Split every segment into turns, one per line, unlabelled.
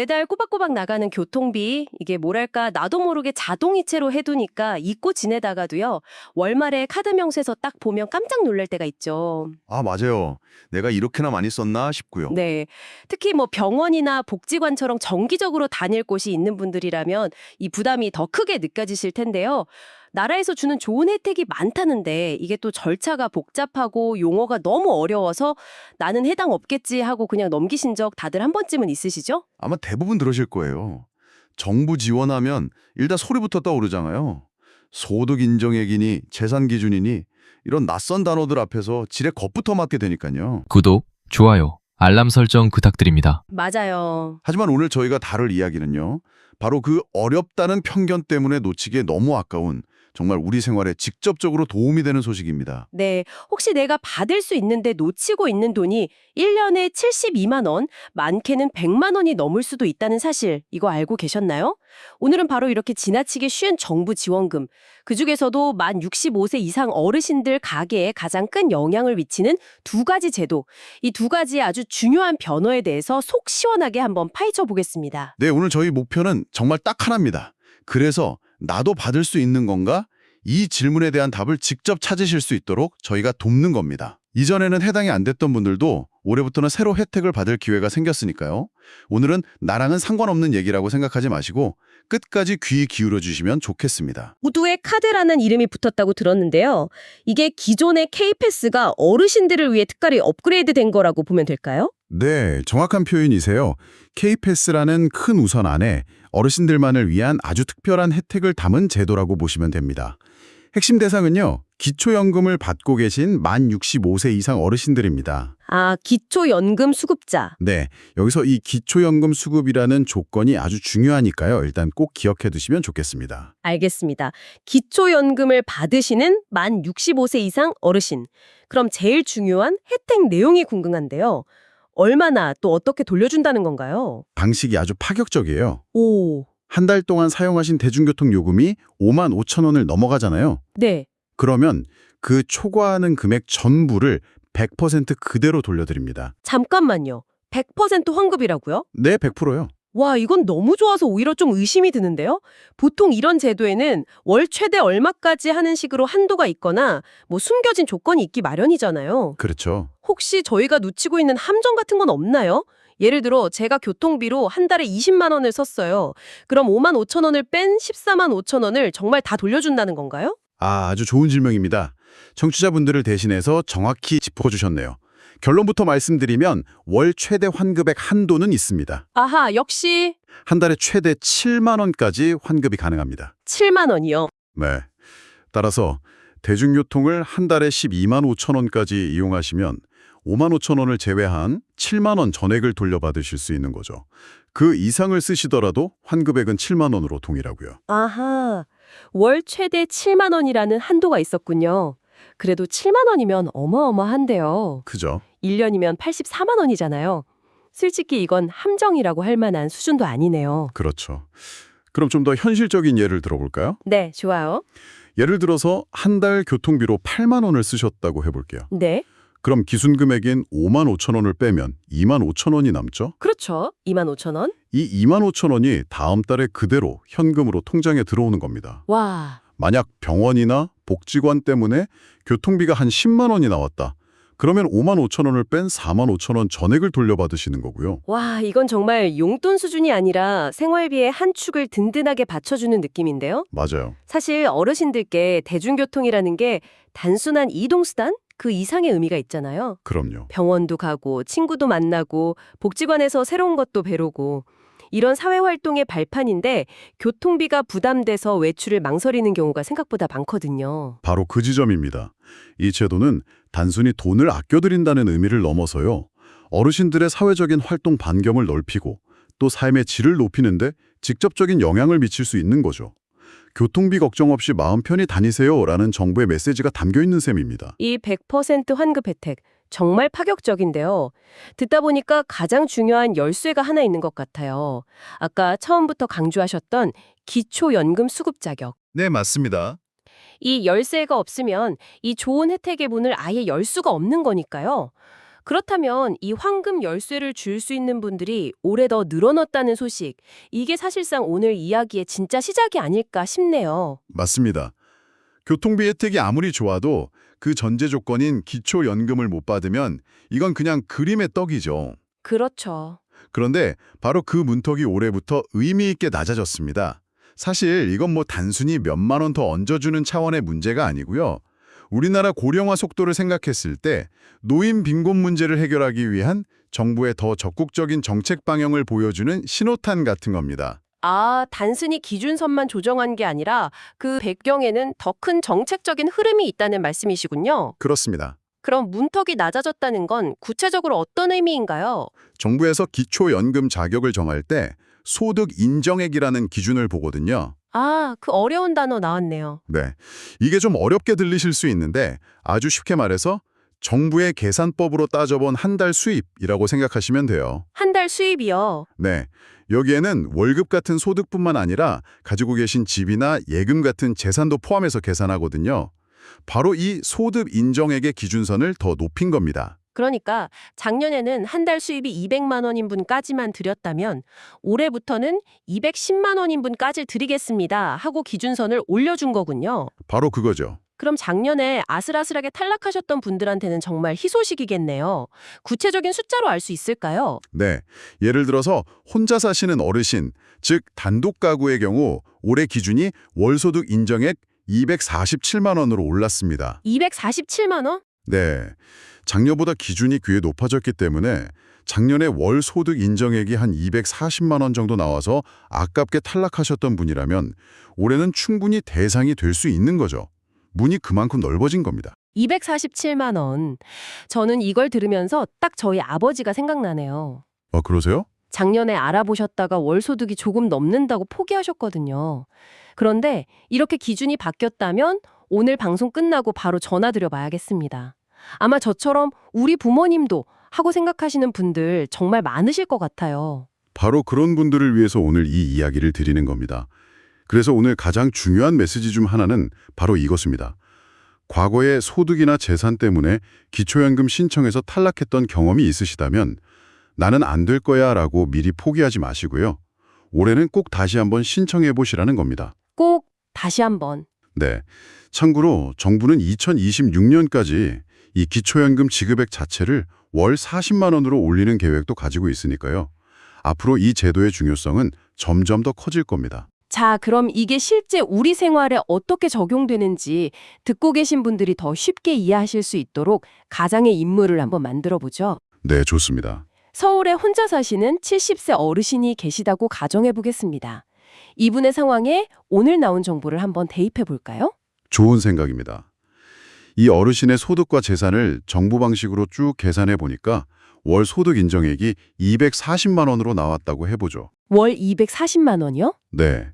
매달 꼬박꼬박 나가는 교통비, 이게 뭐랄까, 나도 모르게 자동이체로 해두니까 잊고 지내다가도요, 월말에 카드 명세서 딱 보면 깜짝 놀랄 때가 있죠.
아, 맞아요. 내가 이렇게나 많이 썼나 싶고요.
네. 특히 뭐 병원이나 복지관처럼 정기적으로 다닐 곳이 있는 분들이라면 이 부담이 더 크게 느껴지실 텐데요. 나라에서 주는 좋은 혜택이 많다는데 이게 또 절차가 복잡하고 용어가 너무 어려워서 나는 해당 없겠지 하고 그냥 넘기신 적 다들 한 번쯤은 있으시죠?
아마 대부분 들으실 거예요. 정부 지원하면 일단 소리부터 떠오르잖아요. 소득 인정액이니 재산 기준이니 이런 낯선 단어들 앞에서 지레 겁부터 맞게 되니까요.
구독, 좋아요, 알람 설정 부탁드립니다.
맞아요.
하지만 오늘 저희가 다룰 이야기는요. 바로 그 어렵다는 편견 때문에 놓치기에 너무 아까운 정말 우리 생활에 직접적으로 도움이 되는 소식입니다.
네, 혹시 내가 받을 수 있는데 놓치고 있는 돈이 1년에 72만 원, 많게는 100만 원이 넘을 수도 있다는 사실, 이거 알고 계셨나요? 오늘은 바로 이렇게 지나치기 쉬운 정부 지원금, 그중에서도 만 65세 이상 어르신들 가계에 가장 큰 영향을 미치는 두 가지 제도, 이 두 가지의 아주 중요한 변화에 대해서 속 시원하게 한번 파헤쳐 보겠습니다.
네, 오늘 저희 목표는 정말 딱 하나입니다. 그래서 나도 받을 수 있는 건가? 이 질문에 대한 답을 직접 찾으실 수 있도록 저희가 돕는 겁니다. 이전에는 해당이 안 됐던 분들도 올해부터는 새로 혜택을 받을 기회가 생겼으니까요. 오늘은 나랑은 상관없는 얘기라고 생각하지 마시고 끝까지 귀 기울여 주시면 좋겠습니다.
모두의 카드라는 이름이 붙었다고 들었는데요. 이게 기존의 K패스가 어르신들을 위해 특별히 업그레이드 된 거라고 보면 될까요?
네, 정확한 표현이세요. K패스라는 큰 우선 안에 어르신들만을 위한 아주 특별한 혜택을 담은 제도라고 보시면 됩니다. 핵심 대상은요, 기초연금을 받고 계신 만 65세 이상 어르신들입니다.
아, 기초연금 수급자.
네, 여기서 이 기초연금 수급이라는 조건이 아주 중요하니까요. 일단 꼭 기억해 두시면 좋겠습니다.
알겠습니다. 기초연금을 받으시는 만 65세 이상 어르신. 그럼 제일 중요한 혜택 내용이 궁금한데요. 얼마나 또 어떻게 돌려준다는 건가요?
방식이 아주 파격적이에요.
오,
한 달 동안 사용하신 대중교통 요금이 5만 5천 원을 넘어가잖아요.
네.
그러면 그 초과하는 금액 전부를 100% 그대로 돌려드립니다.
잠깐만요. 100% 환급이라고요?
네, 100%요.
와, 이건 너무 좋아서 오히려 좀 의심이 드는데요? 보통 이런 제도에는 월 최대 얼마까지 하는 식으로 한도가 있거나 뭐 숨겨진 조건이 있기 마련이잖아요.
그렇죠.
혹시 저희가 놓치고 있는 함정 같은 건 없나요? 예를 들어 제가 교통비로 한 달에 20만 원을 썼어요. 그럼 5만 5천 원을 뺀 14만 5천 원을 정말 다 돌려준다는 건가요?
아, 아주 좋은 질문입니다. 청취자분들을 대신해서 정확히 짚어주셨네요. 결론부터 말씀드리면 월 최대 환급액 한도는 있습니다.
아하, 역시
한 달에 최대 7만 원까지 환급이 가능합니다.
7만 원이요.
네. 따라서 대중교통을 한 달에 12만 5천 원까지 이용하시면 5만 5천 원을 제외한 7만 원 전액을 돌려받으실 수 있는 거죠. 그 이상을 쓰시더라도 환급액은 7만 원으로 동일하고요.
아하, 월 최대 7만 원이라는 한도가 있었군요. 그래도 7만 원이면 어마어마한데요.
그죠?
1년이면 84만 원이잖아요. 솔직히 이건 함정이라고 할 만한 수준도 아니네요.
그렇죠. 그럼 좀 더 현실적인 예를 들어볼까요?
네, 좋아요.
예를 들어서 한 달 교통비로 8만 원을 쓰셨다고 해볼게요.
네,
그럼 기준금액인 5만 5천 원을 빼면 2만 5천 원이 남죠?
그렇죠. 2만 5천 원.
이 2만 5천 원이 다음 달에 그대로 현금으로 통장에 들어오는 겁니다.
와,
만약 병원이나 복지관 때문에 교통비가 한 10만 원이 나왔다. 그러면 5만 5천 원을 뺀 4만 5천 원 전액을 돌려받으시는 거고요.
와, 이건 정말 용돈 수준이 아니라 생활비의 한 축을 든든하게 받쳐주는 느낌인데요.
맞아요.
사실 어르신들께 대중교통이라는 게 단순한 이동수단? 그 이상의 의미가 있잖아요.
그럼요.
병원도 가고 친구도 만나고 복지관에서 새로운 것도 배우고 이런 사회활동의 발판인데 교통비가 부담돼서 외출을 망설이는 경우가 생각보다 많거든요.
바로 그 지점입니다. 이 제도는 단순히 돈을 아껴드린다는 의미를 넘어서요. 어르신들의 사회적인 활동 반경을 넓히고 또 삶의 질을 높이는데 직접적인 영향을 미칠 수 있는 거죠. 교통비 걱정 없이 마음 편히 다니세요라는 정부의 메시지가 담겨 있는 셈입니다.
이 100% 환급 혜택 정말 파격적인데요. 듣다 보니까 가장 중요한 열쇠가 하나 있는 것 같아요. 아까 처음부터 강조하셨던 기초연금 수급 자격.
네, 맞습니다.
이 열쇠가 없으면 이 좋은 혜택의 문을 아예 열 수가 없는 거니까요. 그렇다면 이 황금 열쇠를 줄 수 있는 분들이 올해 더 늘어났다는 소식, 이게 사실상 오늘 이야기의 진짜 시작이 아닐까 싶네요.
맞습니다. 교통비 혜택이 아무리 좋아도 그 전제 조건인 기초연금을 못 받으면 이건 그냥 그림의 떡이죠.
그렇죠.
그런데 바로 그 문턱이 올해부터 의미 있게 낮아졌습니다. 사실 이건 뭐 단순히 몇만 원 더 얹어주는 차원의 문제가 아니고요. 우리나라 고령화 속도를 생각했을 때 노인 빈곤 문제를 해결하기 위한 정부의 더 적극적인 정책 방향을 보여주는 신호탄 같은 겁니다.
아, 단순히 기준선만 조정한 게 아니라 그 배경에는 더 큰 정책적인 흐름이 있다는 말씀이시군요.
그렇습니다.
그럼 문턱이 낮아졌다는 건 구체적으로 어떤 의미인가요?
정부에서 기초연금 자격을 정할 때 소득 인정액이라는 기준을 보거든요.
아, 그 어려운 단어 나왔네요.
네. 이게 좀 어렵게 들리실 수 있는데 아주 쉽게 말해서 정부의 계산법으로 따져본 한 달 수입이라고 생각하시면 돼요.
한 달 수입이요.
네. 여기에는 월급 같은 소득뿐만 아니라 가지고 계신 집이나 예금 같은 재산도 포함해서 계산하거든요. 바로 이 소득 인정액의 기준선을 더 높인 겁니다.
그러니까 작년에는 한 달 수입이 200만 원인 분까지만 드렸다면 올해부터는 210만 원인 분까지 드리겠습니다 하고 기준선을 올려준 거군요.
바로 그거죠.
그럼 작년에 아슬아슬하게 탈락하셨던 분들한테는 정말 희소식이겠네요. 구체적인 숫자로 알 수 있을까요?
네. 예를 들어서 혼자 사시는 어르신, 즉 단독 가구의 경우 올해 기준이 월소득 인정액 247만 원으로 올랐습니다.
247만 원?
네. 작년보다 기준이 꽤 높아졌기 때문에 작년에 월 소득 인정액이 한 240만 원 정도 나와서 아깝게 탈락하셨던 분이라면 올해는 충분히 대상이 될 수 있는 거죠. 문이 그만큼 넓어진 겁니다.
247만 원. 저는 이걸 들으면서 딱 저희 아버지가 생각나네요.
아, 그러세요?
작년에 알아보셨다가 월소득이 조금 넘는다고 포기하셨거든요. 그런데 이렇게 기준이 바뀌었다면 오늘 방송 끝나고 바로 전화드려 봐야겠습니다. 아마 저처럼 우리 부모님도 하고 생각하시는 분들 정말 많으실 것 같아요.
바로 그런 분들을 위해서 오늘 이 이야기를 드리는 겁니다. 그래서 오늘 가장 중요한 메시지 중 하나는 바로 이것입니다. 과거에 소득이나 재산 때문에 기초연금 신청에서 탈락했던 경험이 있으시다면 나는 안 될 거야 라고 미리 포기하지 마시고요. 올해는 꼭 다시 한번 신청해 보시라는 겁니다.
꼭 다시 한번.
네. 참고로 정부는 2026년까지 이 기초연금 지급액 자체를 월 40만 원으로 올리는 계획도 가지고 있으니까요. 앞으로 이 제도의 중요성은 점점 더 커질 겁니다.
자, 그럼 이게 실제 우리 생활에 어떻게 적용되는지 듣고 계신 분들이 더 쉽게 이해하실 수 있도록 가장의 인물을 한번 만들어 보죠.
네, 좋습니다.
서울에 혼자 사시는 70세 어르신이 계시다고 가정해 보겠습니다. 이분의 상황에 오늘 나온 정보를 한번 대입해 볼까요?
좋은 생각입니다. 이 어르신의 소득과 재산을 정부 방식으로 쭉 계산해 보니까 월 소득 인정액이 240만 원으로 나왔다고 해보죠.
월 240만 원이요?
네.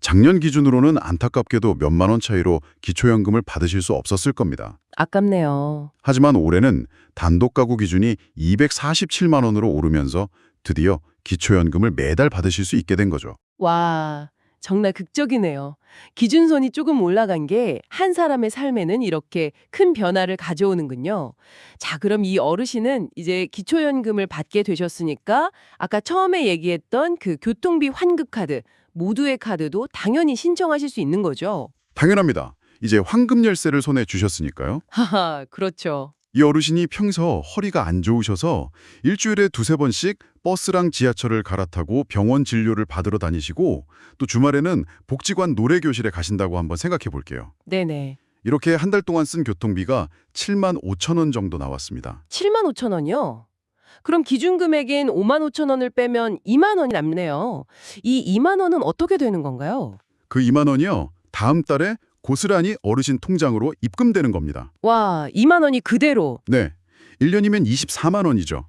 작년 기준으로는 안타깝게도 몇만 원 차이로 기초연금을 받으실 수 없었을 겁니다.
아깝네요.
하지만 올해는 단독 가구 기준이 247만 원으로 오르면서 드디어 기초연금을 매달 받으실 수 있게 된 거죠.
와, 정말 극적이네요. 기준선이 조금 올라간 게 한 사람의 삶에는 이렇게 큰 변화를 가져오는군요. 자, 그럼 이 어르신은 이제 기초연금을 받게 되셨으니까 아까 처음에 얘기했던 그 교통비 환급 카드, 모두의 카드도 당연히 신청하실 수 있는 거죠.
당연합니다. 이제 황금 열쇠를 손에 주셨으니까요.
하하, 그렇죠.
이 어르신이 평소 허리가 안 좋으셔서 일주일에 두세 번씩 버스랑 지하철을 갈아타고 병원 진료를 받으러 다니시고 또 주말에는 복지관 노래교실에 가신다고 한번 생각해 볼게요.
네네.
이렇게 한 달 동안 쓴 교통비가 7만 5천 원 정도 나왔습니다.
7만 5천 원이요? 그럼 기준 금액인 5만 5천 원을 빼면 2만 원이 남네요. 이 2만 원은 어떻게 되는 건가요?
그 2만 원이요. 다음 달에 고스란히 어르신 통장으로 입금되는 겁니다.
와, 2만 원이 그대로.
네. 1년이면 24만 원이죠.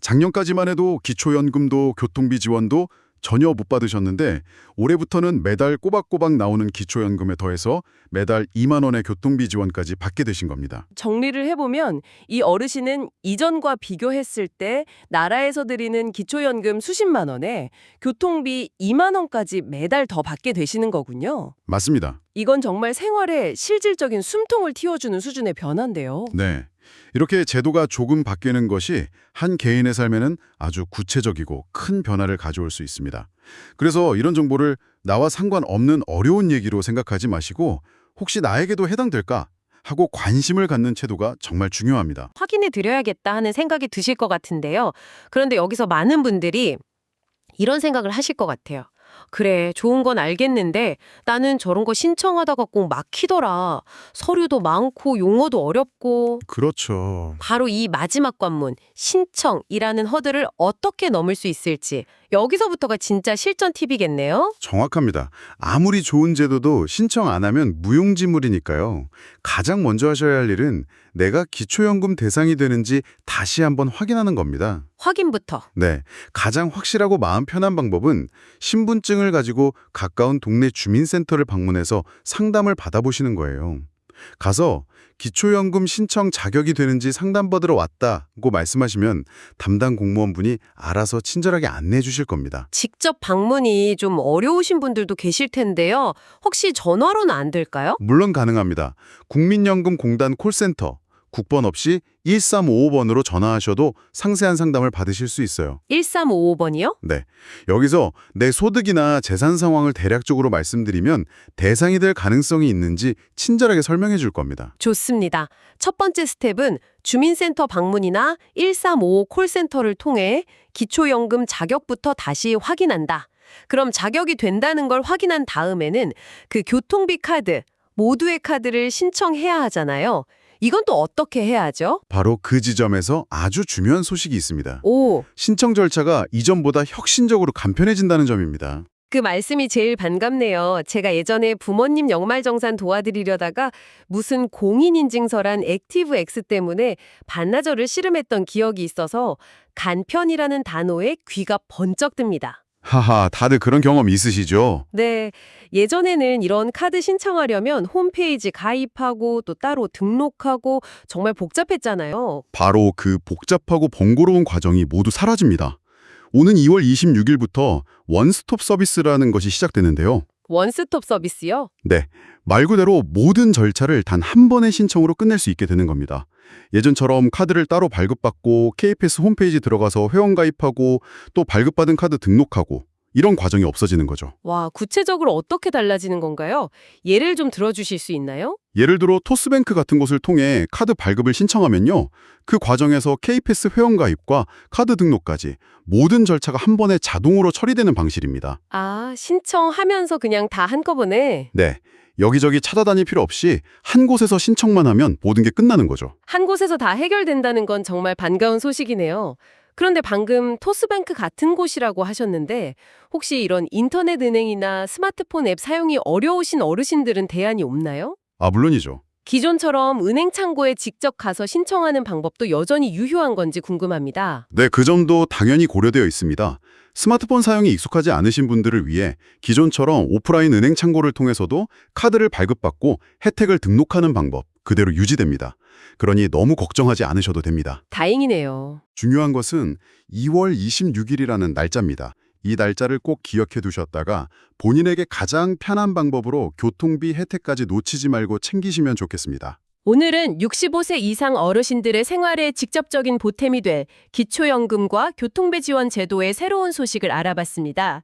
작년까지만 해도 기초연금도 교통비 지원도 전혀 못 받으셨는데 올해부터는 매달 꼬박꼬박 나오는 기초연금에 더해서 매달 2만 원의 교통비 지원까지 받게 되신 겁니다.
정리를 해보면 이 어르신은 이전과 비교했을 때 나라에서 드리는 기초연금 수십만 원에 교통비 2만 원까지 매달 더 받게 되시는 거군요.
맞습니다.
이건 정말 생활에 실질적인 숨통을 틔워주는 수준의 변화인데요.
네. 이렇게 제도가 조금 바뀌는 것이 한 개인의 삶에는 아주 구체적이고 큰 변화를 가져올 수 있습니다. 그래서 이런 정보를 나와 상관없는 어려운 얘기로 생각하지 마시고 혹시 나에게도 해당될까 하고 관심을 갖는 태도가 정말 중요합니다.
확인해 드려야겠다 하는 생각이 드실 것 같은데요. 그런데 여기서 많은 분들이 이런 생각을 하실 것 같아요. 그래, 좋은 건 알겠는데 나는 저런 거 신청하다가 꼭 막히더라. 서류도 많고 용어도 어렵고
그렇죠.
바로 이 마지막 관문, 신청이라는 허들을 어떻게 넘을 수 있을지 여기서부터가 진짜 실전 팁이겠네요.
정확합니다. 아무리 좋은 제도도 신청 안 하면 무용지물이니까요. 가장 먼저 하셔야 할 일은 내가 기초연금 대상이 되는지 다시 한번 확인하는 겁니다.
확인부터.
네, 가장 확실하고 마음 편한 방법은 신분증을 가지고 가까운 동네 주민센터를 방문해서 상담을 받아보시는 거예요. 가서 기초연금 신청 자격이 되는지 상담받으러 왔다고 말씀하시면 담당 공무원분이 알아서 친절하게 안내해 주실 겁니다.
직접 방문이 좀 어려우신 분들도 계실 텐데요. 혹시 전화로는 안 될까요?
물론 가능합니다. 국민연금공단 콜센터 국번 없이 1355번으로 전화하셔도 상세한 상담을 받으실 수 있어요.
1355번이요?
네. 여기서 내 소득이나 재산 상황을 대략적으로 말씀드리면 대상이 될 가능성이 있는지 친절하게 설명해 줄 겁니다.
좋습니다. 첫 번째 스텝은 주민센터 방문이나 1355 콜센터를 통해 기초연금 자격부터 다시 확인한다. 그럼 자격이 된다는 걸 확인한 다음에는 그 교통비 카드, 모두의 카드를 신청해야 하잖아요. 이건 또 어떻게 해야 하죠?
바로 그 지점에서 아주 중요한 소식이 있습니다.
오,
신청 절차가 이전보다 혁신적으로 간편해진다는 점입니다.
그 말씀이 제일 반갑네요. 제가 예전에 부모님 연말정산 도와드리려다가 무슨 공인인증서란 액티브 X 때문에 반나절을 씨름했던 기억이 있어서 간편이라는 단어에 귀가 번쩍 듭니다.
하하, 다들 그런 경험 있으시죠?
네, 예전에는 이런 카드 신청하려면 홈페이지 가입하고 또 따로 등록하고 정말 복잡했잖아요.
바로 그 복잡하고 번거로운 과정이 모두 사라집니다. 오는 2월 26일부터 원스톱 서비스라는 것이 시작되는데요.
원스톱 서비스요?
네, 말 그대로 모든 절차를 단 한 번의 신청으로 끝낼 수 있게 되는 겁니다. 예전처럼 카드를 따로 발급받고 KPS 홈페이지 들어가서 회원 가입하고 또 발급받은 카드 등록하고 이런 과정이 없어지는 거죠.
와, 구체적으로 어떻게 달라지는 건가요? 예를 좀 들어주실 수 있나요?
예를 들어 토스뱅크 같은 곳을 통해 카드 발급을 신청하면요. 그 과정에서 KPS 회원 가입과 카드 등록까지 모든 절차가 한 번에 자동으로 처리되는 방식입니다.
아, 신청하면서 그냥 다 한꺼번에
네. 여기저기 찾아다닐 필요 없이 한 곳에서 신청만 하면 모든 게 끝나는 거죠.
한 곳에서 다 해결된다는 건 정말 반가운 소식이네요. 그런데 방금 토스뱅크 같은 곳이라고 하셨는데 혹시 이런 인터넷 은행이나 스마트폰 앱 사용이 어려우신 어르신들은 대안이 없나요?
아, 물론이죠.
기존처럼 은행 창고에 직접 가서 신청하는 방법도 여전히 유효한 건지 궁금합니다.
네, 그 점도 당연히 고려되어 있습니다. 스마트폰 사용이 익숙하지 않으신 분들을 위해 기존처럼 오프라인 은행 창고를 통해서도 카드를 발급받고 혜택을 등록하는 방법 그대로 유지됩니다. 그러니 너무 걱정하지 않으셔도 됩니다.
다행이네요.
중요한 것은 2월 26일이라는 날짜입니다. 이 날짜를 꼭 기억해 두셨다가 본인에게 가장 편한 방법으로 교통비 혜택까지 놓치지 말고 챙기시면 좋겠습니다.
오늘은 65세 이상 어르신들의 생활에 직접적인 보탬이 될 기초연금과 교통비 지원 제도의 새로운 소식을 알아봤습니다.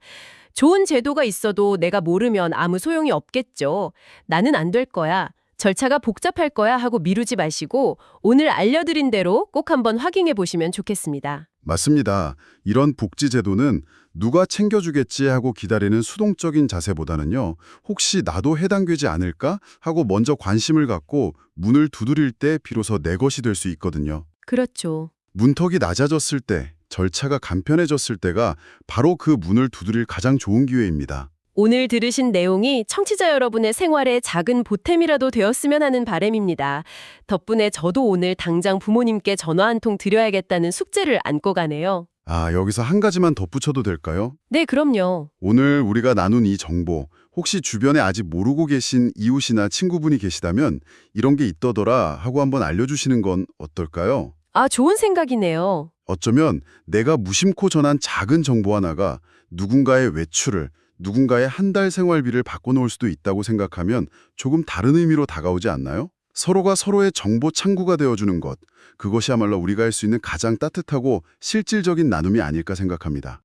좋은 제도가 있어도 내가 모르면 아무 소용이 없겠죠. 나는 안 될 거야. 절차가 복잡할 거야 하고 미루지 마시고 오늘 알려드린 대로 꼭 한번 확인해 보시면 좋겠습니다.
맞습니다. 이런 복지 제도는 누가 챙겨주겠지 하고 기다리는 수동적인 자세보다는요. 혹시 나도 해당되지 않을까 하고 먼저 관심을 갖고 문을 두드릴 때 비로소 내 것이 될 수 있거든요.
그렇죠.
문턱이 낮아졌을 때, 절차가 간편해졌을 때가 바로 그 문을 두드릴 가장 좋은 기회입니다.
오늘 들으신 내용이 청취자 여러분의 생활에 작은 보탬이라도 되었으면 하는 바람입니다. 덕분에 저도 오늘 당장 부모님께 전화 한 통 드려야겠다는 숙제를 안고 가네요.
아, 여기서 한 가지만 덧붙여도 될까요?
네, 그럼요.
오늘 우리가 나눈 이 정보, 혹시 주변에 아직 모르고 계신 이웃이나 친구분이 계시다면 이런 게 있더더라 하고 한번 알려주시는 건 어떨까요?
아, 좋은 생각이네요.
어쩌면 내가 무심코 전한 작은 정보 하나가 누군가의 외출을, 누군가의 한 달 생활비를 바꿔놓을 수도 있다고 생각하면 조금 다른 의미로 다가오지 않나요? 서로가 서로의 정보 창구가 되어주는 것, 그것이야말로 우리가 할 수 있는 가장 따뜻하고 실질적인 나눔이 아닐까 생각합니다.